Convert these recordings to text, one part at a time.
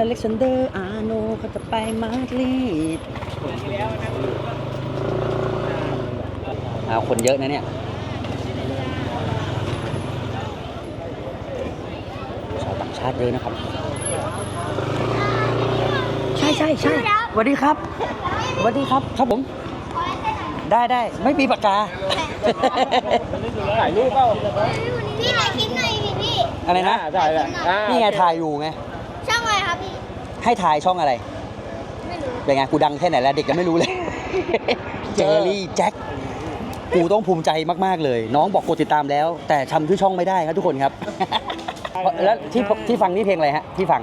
อเล็กซานเดอร์อาร์โนเขาจะไปมาดริดเอาคนเยอะนะเนี่ย ชาวต่างชาติเยอะนะครับ ใช่ใช่ใช่สวัสดีครับสวัสดีครับครับผม ได้ได้ไม่มีปากกาถ่ายรูปเปล่าพี่ถ่ายคลิปหน่อยดิพี่อะไรนะถ่ายเลยนี่ไงถ่ายอยู่ไง ให้ถ่ายช่องอะไร ไม่รู้เป็นไงกูดังแค่ไหนแล้วเด็กยังไม่รู้เลย เจอรี่แจ็คกูต้องภูมิใจมาก ๆ เลย น้องบอกกดติดตามแล้ว แต่ทำชื่อช่องไม่ได้ครับทุกคนครับ แล้วที่ที่ฟังนี่เพลงอะไรฮะ ที่ฟัง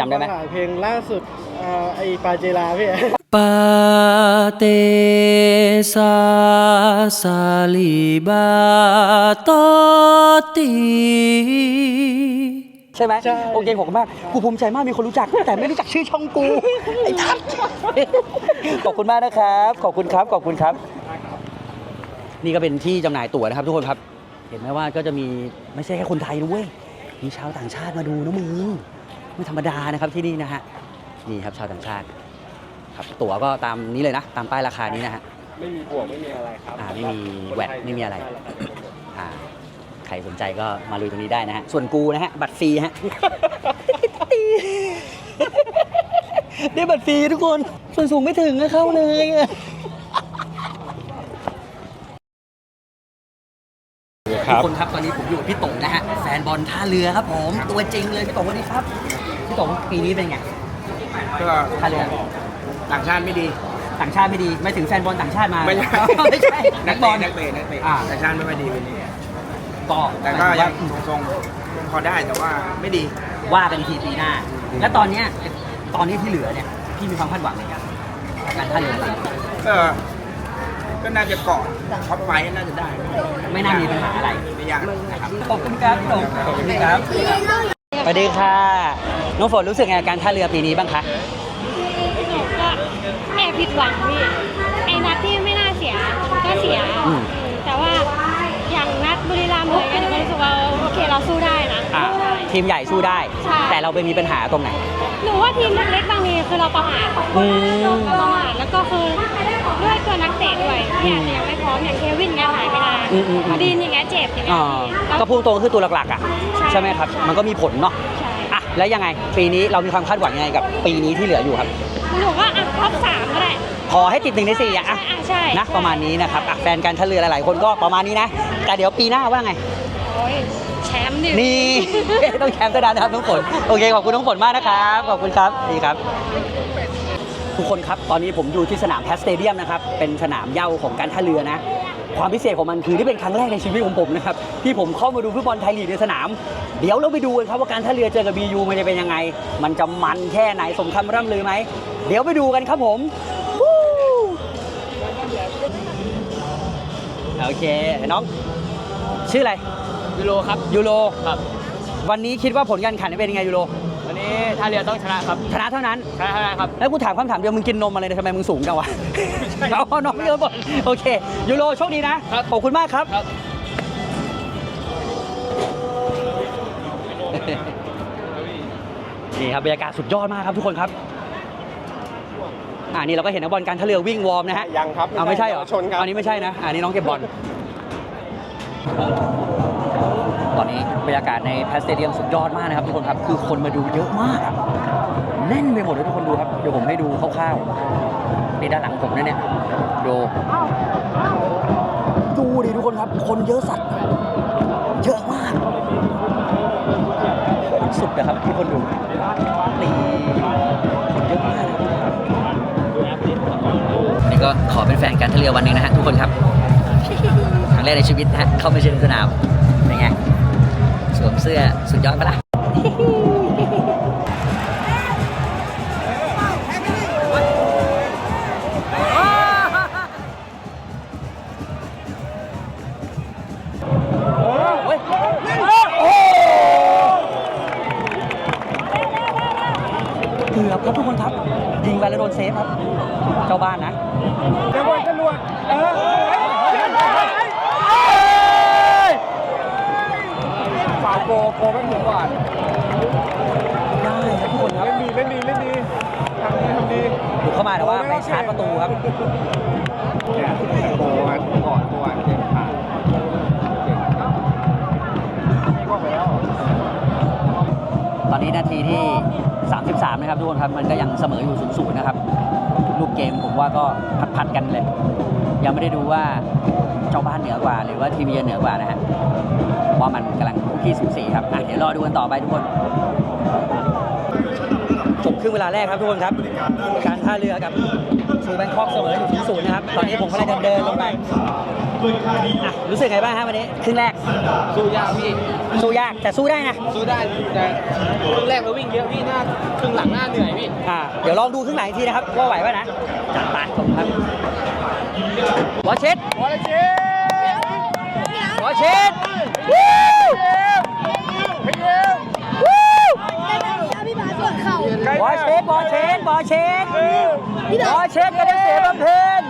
จำได้ไหมถ่ายเพลงล่าสุดเอ่อไอปาเจลาพี่ปาเตสาสาลิบาโตตี ใช่ไหมใช่ โอเคขอบคุณมากกูภูมิใจมากมีคนรู้จัก แต่ไม่รู้จักชื่อช่องกูไอ้ทัดขอบคุณมากนะครับ ขอบคุณครับขอบคุณครับ นี่ก็เป็นที่จำหน่ายตั๋วนะครับทุกคนครับ เห็นไหมว่าก็จะมีไม่ใช่แค่คนไทยนะเว้ยมีชาวต่างชาติมาดูนะมึงไม่ธรรมดานะครับที่นี่นะฮะนี่ครับชาวต่างชาติครับตั๋วก็ตามนี้เลยนะ ตามป้ายราคานี้นะฮะ ไม่มีบวกไม่มีอะไรครับอ่าไม่มีแวดไม่มีอะไรอ่า ใครสนใจก็มาลุยตรงนี้ได้นะฮะ ส่วนกูนะฮะ บัตรฟรีฮะ ได้บัตรฟรีทุกคน ส่วนสูงไม่ถึงก็เข้าเลยอะครัทุบกคนครับตอนนี้ผมอยู่กับพี่ต๋งนะฮะ แฟนบอลท่าเรือครับผม ตัวจริงเลยพี่ต๋งสวัสดีครับ พี่ต๋งปีนี้เป็นไงก็ท่าเรือต่างชาติไม่ดีต่างชาติไม่ดี ไม่ถึงแฟนบอลต่างชาติมา ไม่ใช่ไม่ใช่นันักกบอเตะลนักเตะนักเตะอ่าต่างชาติไม่ค่อยดีวันนี้ ก็แต่ก็ยังทรงๆพอได้แต่ว่าไม่ดี ว่ากันอีกทีปีหน้า แล้วตอนเนี้ยตอนนี้ที่เหลือเนี่ยพี่มีความคาดหวังในการการท่าเรือก็ก็น่าจะเกาะท็อปไฟว์น่าจะได้ ไม่น่ามีปัญหาอะไรไม่ยากนะครับขอบคุณครับพี่ต๋งขอบคุณครับสวัสดีค่ะน้องฝนรู้สึกไงกับการท่าเรือปีนี้บ้างคะก็แอบผิดหวังพี่ไอ้นัดที่ไม่น่าเสียก็เสีย เคเราสู้ได้นะอะใช่ ทีมใหญ่สู้ได้ ใช่ แต่เราไปมีปัญหาตรงไหน หนูว่าทีมเล็กๆบางทีคือเราประมาทอืม เราประมาทแล้วก็คือด้วยตัวนักเตะด้วยที่อาจจะยังไม่พร้อมอย่างเควินเงี้ยหายไปนานอืมอืมอืมดีนอย่างเงี้ยเจ็บอย่างเงี้อ่ยาแล้ว ก็พูดตรงคือตัวหลักๆอะใช่ ใช่ไหมครับ มันก็มีผลเนาะใช่อะแล้วยังไง ปีนี้เรามีความคาดหวังยังไงกับ ปีนี้ที่เหลืออยู่ครับ หนูว่าอะท็อปสามก็ได้ขอให้ติดหนึ่งในสี่อะใช่อะอะใช่นะประมาณนี้นะครับอะแฟนการท่าเรือหลายๆ คนก็ประมาณนี้นะ แต่เดี๋ยวปีหน้าว่าไง โอ้ยแช มป์ดินี่ ต้องแชมป์ก็ได้นะครับน้องฝนโอเคขอบคุณน้องฝนมากนะครับขอบคุณครับดีครับ ทุกคนครับ ตอนนี้ผมอยู่ที่สนามแพสสเตเดียมนะครับ เป็นสนามเหย้าของการท่าเรือนะ ความพิเศษของมันคือที่เป็นครั้งแรกในชีวิตของผมนะครับ ที่ผมเข้ามาดูฟุตบอลไทยลีกในสนาม เดี๋ยวเราไปดูกันครับว่าการท่าเรือเจอกับบียูมันจะเป็นยังไง มันจะมันแค่ไหนสมคำร่ำลือไหม เดี๋ยวไปดูกันครับผมวู้โอเคน้อง ชื่ออะไร ยูโรครับยูโรครับ วันนี้คิดว่าผลการแข่งขันเป็นยังไงยูโรวันนี้ท่าเรือต้องชนะครับชนะเท่านั้นชนะเท่านั้นครับแล้วกูถามคำถามเดียวมึงกินนมอะไรเนี่ยทำไมมึงสูงจังวะเอาน้องเยอะหมดโอเคยูโรโชคดีนะครับขอบคุณมากครับครับนี่ครับบรรยากาศสุดยอดมากครับทุกคนครับอ่านี่เราก็เห็นนักบอลการท่าเรือวิ่งวอร์มนะฮะยังครับเอาไม่ใช่เหรอชนครับอันนี้ไม่ใช่นะอันนี้น้องเก็บบอลตอนนี้ บรรยากาศในแพสเตเดียมสุดยอดมากนะครับทุกคนครับ คือคนมาดูเยอะมากอะแน่นไปหมดเลยทุกคนดูครับ เดี๋ยวผมให้ดูคร่าวๆนี่ด้านหลังผมนะเนี่ยดูดูดิทุกคนครับ คนเยอะสัตว์เยอะมากสุดนะครับที่คนดูนี่คนเยอะมากนี่ก็ขอเป็นแฟนการทะเลวันหนึงนะฮะทุกคนครับครั้งแรกในชีวิตนะฮะเข้ามาเชียร์สนาม เสื้อสุดยอดปะล่ะ มองไม่เหมือนหวาได้ทุกคนครับเล่นดีเล่นดีเล่นดีทำดีทำดีบุกเข้ามาแต่ว่าไม่ชาร์จประตูครับเนี่ยโอ้ยก่อตัวเก่นี่ก็แล้วตอนนี้นาทีที่ 33 นะครับทุกคนครับ มันก็ยังเสมออยู่ศูนย์นะครับ ลูกเกมผมว่าก็ผัดๆกันเลย ยังไม่ได้ดูว่าเจ้าบ้านเหนือกว่า หรือว่าทีมเยือนเหนือกว่านะฮะว่ามันกำลังคุกกี้สูสีครับอะเดี๋ยวรอดูกันต่อไปทุกคนจบครึ่งเวลาแรกครับทุกคนครับ การท่าเรือกับชูแบงคอกเสมออยู่ที่ศูนย์นะครับ ตอนนี้ผมกำลังจะเดินลงไปอะรู้สึกไงบ้างฮะวันนี้ครึ่งแรก สู้ยากพี่ สู้ยากแต่สู้ได้นะ สู้ได้แต่ครึ่งแรกเราวิ่งเยอะพี่หน้าครึ่งหลังหน้าเหนื่อยพี่ อ่า เดี๋ยวลองดูครึ่งหลังอีกทีนะครับว่าไหวป่ะนะ จัดไปขอบคุณครับ วอช็ดวอลเชวอเช็ดพี่เอมพี่บาสส่วนเขาวอเช็ดวอเช็ดวอเช็ดวอเช็ดก็ได้เสียบำเพ็ญ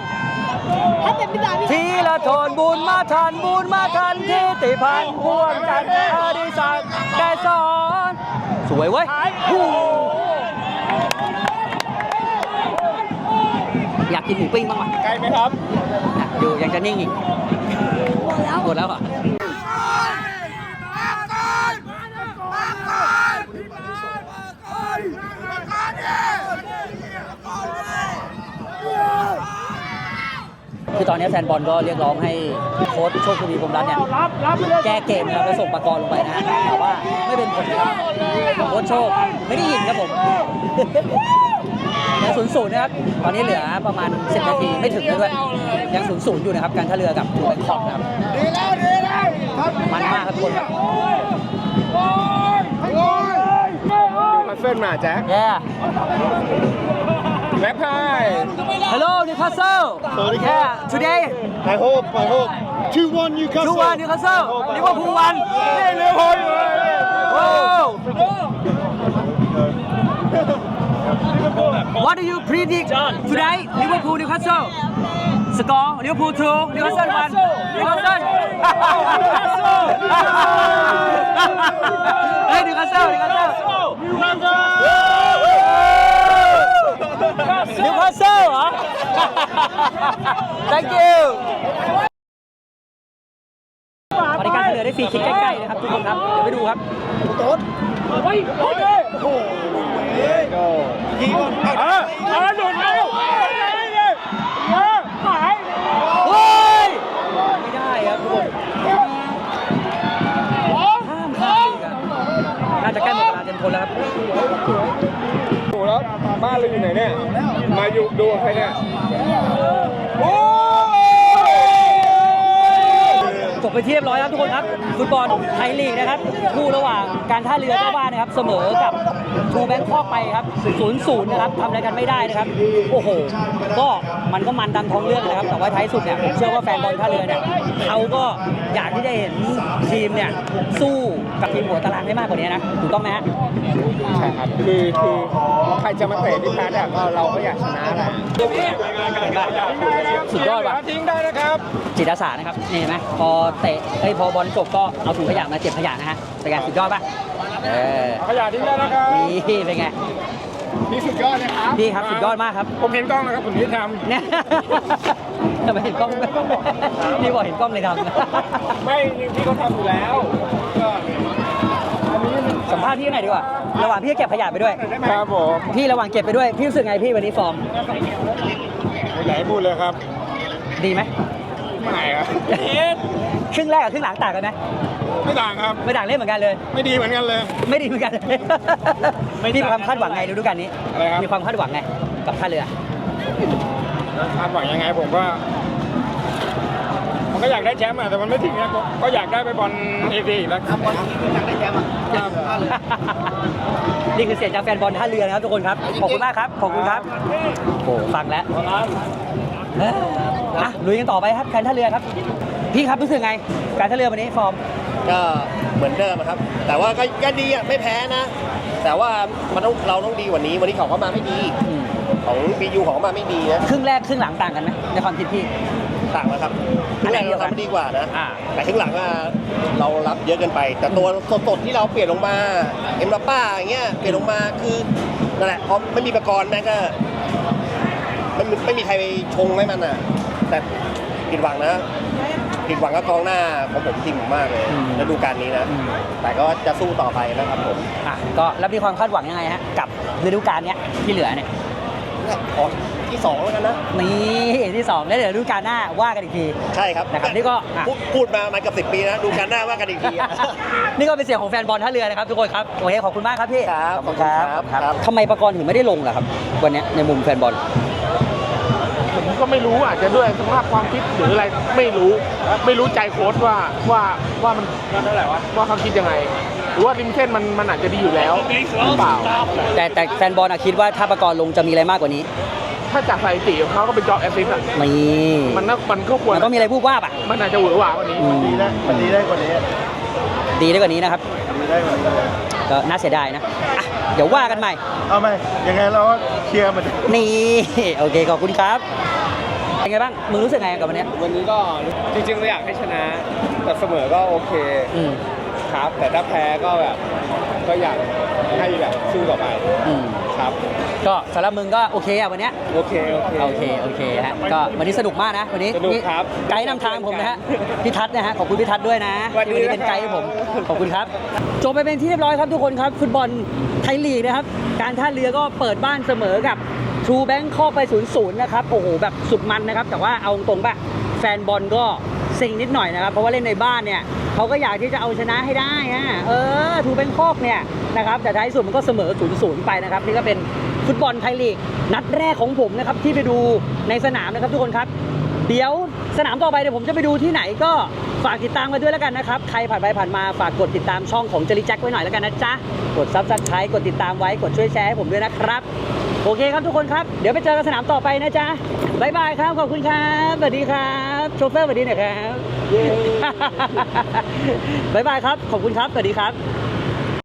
ถ้าเป็นผีบาสทีละทนบุญมาทันบุญมาทันที่ติพันธ์พวงจันทร์อดิศักดิ์ได้สอน สวยเว้ย อยากกินหมูปิ้งบ้างวะไกลไหมครับอะอยู่ยังจะนิ่งอีกหมดแล้วหมดแล้วเหรอะคือตอนนี้แฟนบอลก็เรียกร้องให้โค้ชโชคทวีพรหมรัตน์เนี่ยแก้เกมนะครับแล้วส่งปากกรลงไปนะฮะแต่ว่าไม่เป็นผลครับโค้ชโชคไม่ได้ยินครับผม ยังศูนย์ศูนย์นะครับ ตอนนี้เหลือประมาณ 10 นาทีไม่ถึงเลยด้วย ยังศูนย์ศูนย์อยู่นะครับ การท่าเรือกับทูแบงคอกนะครับ ดีแล้วดีแล้วครับมันมากครับทุกคนครับมาเส้นมาแจ็คแย่แล็บไฮ Hello Newcastle สวัสดีครับ Yeah today I hope, I hope. 2-1 Newcastle. 2 1 Newcastle Liverpool 1นี่เรือพอยเลย you predict today Liverpool Newcastle Score Liverpool 2 Newcastle 1 Newcastle เฮ้ย Newcastle Newcastle Newcastle เหรอ Thank you บริการเรือได้ฟรีคิกใกล้ๆนะครับทุกคนครับ เดี๋ยวไปดูครับยิงก่อนเออเออห ลุดแล้วเออหายเฮ้ยไม่ได้ครับทุกคนห้ามข้ามอีกอะน่าจะใกล้หมดเวลาเต็มคนแล้วครับดูแล้วบ้านเราอยู่ไหนเนี่ย มาอยู่ดูใครเนี่ยโอ้ จบไปนที่เรียบร้อยครับทุกคนครับฟุตบอลไทยลีกนะครับคู่ระหว่างการท่าเรือเจ้าบ้านนะครับ เสมอกับทูแบงคอกไปครับ0ูนย์นะครับทำอะไรกันไม่ได้นะครับ โอ้โห ก็มันก็มันตามท้องเรื่องนะครับ แต่ว่าท้ายสุดเนี่ยผมเชื่อว่าแฟนบอลท่าเรือเนี่ยเขาก็อยากที่จะเห็นทีมเนี่ยสู้กับทีมหัวตารางได้มากกว่านี้นะถูกต้องไหมฮะใช่ครับคือคือใครจะมาเตะที่แพ้เนี่ยก็เราก็อยากชนะแหละ สุดยอดว่ะทิ้งได้นะครับจิตอาสานะครับนี่เห็นไหมพอเตะไอ้ยพอบอลจบก็เอาถุงขยะมาเก็บขยะนะฮะเป็นไงสุดยอดป่ะเออเอาขยะทิ้งได้นะครับนี่เป็นไงนี่สุดยอดนะครับพี่ครับสุดยอดมากครับ ผมเห็นกล้องนะครับผมนี่ทเนี่ยทำไมเห็นกล้องพี่บอกเห็นกล้องเลยทำไม่ที่เขาทำอยู่แล้วก็อันนี้มันำสัมภาษณ์พี่หน่อยดีกว่า ระหว่างพี่เก็บขยะไปด้วย ครับผม พี่ระหว่างเก็บไปด้วย พี่รู้สึกไงพี่วันนี้ฟอร์มไม่ อยากให้พูดเลยครับ ดีไหมไม่ครับครึ่งแรกกับครึ่งหลังต่างกันไหมไม่ต่างครับ ไม่ต่างเล่นเหมือนกันเลย ไม่ดีเหมือนกันเลย ไม่ดีเหมือนกันเลยพี่มีความคาดหวังไงฤดูกาลนี้อะไรครับมีความคาดหวังไงกับท่าเรือคาดหวังยังไงผมก็ มันก็อยากได้แชมป์อะแต่มันไม่ถึงนะก็อยากได้ไปบอลเอฟีแล้วครับอยากได้แชมป์อะครับนี่คือเสียงจากแฟนบอลท่าเรือนะครับทุกคนครับ ขอบคุณมากครับ ขอบคุณครับโอ้ฟังแล้วเอ้ออะลุยกันต่อไปครับการท่าเรือครับ พี่ครับรู้สึกไง การท่าเรือวันนี้ฟอร์ม ก็เหมือนเดิมอะครับ แต่ว่าก็ก็ดีอะไม่แพ้นะ แต่ว่ามันต้องเราต้องดีกว่านี้ วันนี้เขาก็มาไม่ดี ของบียูเขาก็มาไม่ดีนะครึ่งแรกครึ่งหลังต่างกันไหมในความคิดพี่ ต่างนะครับอันไหนแรกเดียวเรากัน ทำดีกว่านะ อ่า แต่ครึ่งหลังอะเรารับเยอะเกินไป แต่ตัวสดๆที่เราเปลี่ยนลงมาเอ็มราป้าอย่างเงี้ยเปลี่ยนลงมาคือนั่นแหละพอไม่มีประกรณ์นะก็ไม่ไม่มีไม่มีใครไปชงให้มันอะ แต่ผิดหวังนะผิดหวังกับกองหน้าของผมทีมผมมากเลยอืม ฤดูกาลนี้นะอืมแต่ก็จะสู้ต่อไปนะครับผม อะก็แล้วมีความคาดหวังยังไงฮะกับฤดูกาลเนี้ยที่เหลือเนี่ย ขอที่สองแล้วกันนะ นี่ที่สองแล้วเดี๋ยวฤดูกาลหน้าว่ากันอีกที ใช่ครับนะครับนี่ก็อะ พูดพูดมามาเกับสิบปีนะ ดูกันหน้าว่ากันอีกทีอะนี่ก็เป็นเสียงของแฟนบอลท่าเรือนะครับทุกคนครับโอเคขอบคุณมากครับพี่ครับขอบคุณครับขอบคุณครับทำไมประกรณ์ถึงไม่ได้ลงล่ะครับ วันเนี้ยในมุมแฟนบอล ผมก็ไม่รู้อาจจะด้วยสภาพความคิดหรืออะไรไม่รู้ ไม่รู้ใจโค้ชว่าว่าว่ามันเท่าไหร่วะว่าเขาคิดยังไง หรือว่าริมเส้นมันมันอาจจะดีอยู่แล้วหรือเปล่า แต่แต่แฟนบอลอะคิดว่าถ้าประกรณ์ลงจะมีอะไรมากกว่านี้ถ้าจากสถิติของเขาก็เป็นจอแอสซิสต์อะนี่มันน่ามันก็ควรมันต้องมีอะไรพูดว่าบอะ มันอาจจะหวือหวากว่านี้อืมดีได้มันดีได้กว่านี้ดีได้กว่านี้นะครับ ดีได้กว่านี้ก็น่าเสียดายนะอะเดี๋ยวว่ากันใหม่ เอาไหมยังไงเราก็เคลียร์มันนี่โอเคขอบคุณครับเป็นไงบ้างมึงรู้สึกไงกับวันเนี้ยวันนี้ก็จริงๆเราอยากให้ชนะ แต่เสมอก็โอเค อืม ครับ แต่ถ้าแพ้ก็แบบก็อยากให้แบบสู้ต่อไปอืมครับ ก็สำหรับมึงก็โอเคอะวันเนี้ยโอเค โอเค โอเคโอเคฮะก็วันนี้สนุกมากนะวันนี้สนุกครับ ไกด์นำทางผมนะฮะพี่ทัศน์นะฮะขอบคุณพี่ทัศน์ด้วยนะสวัสดีที่วันนี้เป็นไกด์ให้ผมครับขอบคุณครับจบไปเป็นที่เรียบร้อยครับทุกคนครับ ฟุตบอลไทยลีกนะครับ การท่าเรือก็เปิดบ้านเสมอกับทรูแบงค์ข้อไป0ูนย์นะครับโอ้โหแบบสุดมันนะครับ แต่ว่าเอาตรงๆป่ะแฟนบอลก็เซ็งนิดหน่อยนะครับ เพราะว่าเล่นในบ้านเนี่ย เขาก็อยากที่จะเอาชนะให้ได้อะเออทูแบงคอกเนี่ยนะครับแต่ท้ายสุดมันก็เสมอ0ูนย์ไปนะครับนี่ก็เป็นฟุตบอลไทยลีกนัดแรกของผมนะครับที่ไปดูในสนามนะครับทุกคนครับ เดี๋ยวสนามต่อไปเดี๋ยวผมจะไปดูที่ไหนก็ฝากติดตามกันด้วยแล้วกันนะครับ ใครผ่านไปผ่านมาฝากกดติดตามช่องของเจลิแจ็คไว้หน่อยแล้วกันนะจ๊ะ กดซับสไครต์กดติดตามไว้กดช่วยแชร์ให้ผมด้วยนะครับ โอเคครับทุกคนครับ เดี๋ยวไปเจอกันสนามต่อไปนะจ๊ะบ๊ายบายครับ ขอบคุณครับสวัสดีครับโชเฟอร์สวัสดีหน่อยครับบ๊ายบายครับ ขอบคุณครับสวัสดีครับ